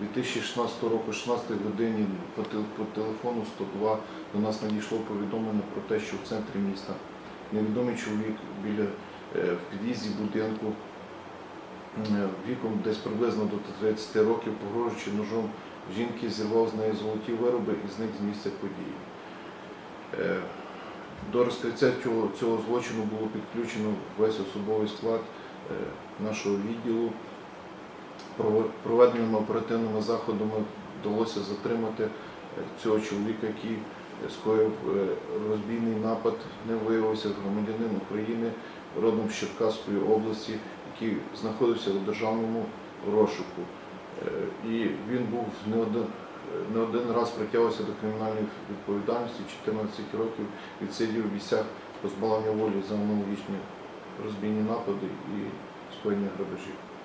2016 року, 16 годині по, телефону 102 до нас надійшло повідомлення про те, що в центрі міста невідомий чоловік біля е, в під'їзді будинку е, віком десь приблизно до 30 років, погрожуючи ножом жінки, зірвав з неї золоті вироби і зник з місця події. Е, До розкриття цього, злочину було підключено весь особовий склад е, нашого відділу. Проведеними оперативними заходами вдалося затримати е, цього чоловіка, який е, скоїв е, розбійний напад, не виявився громадянин України родом з Черкаської області, який знаходився у державному розшуку. Е, І він був не один, не один раз притягувався до кримінальної відповідальності, 14 років відсидів в місцях позбавлення волі за аналогічні розбійні напади і скоєння грабежів.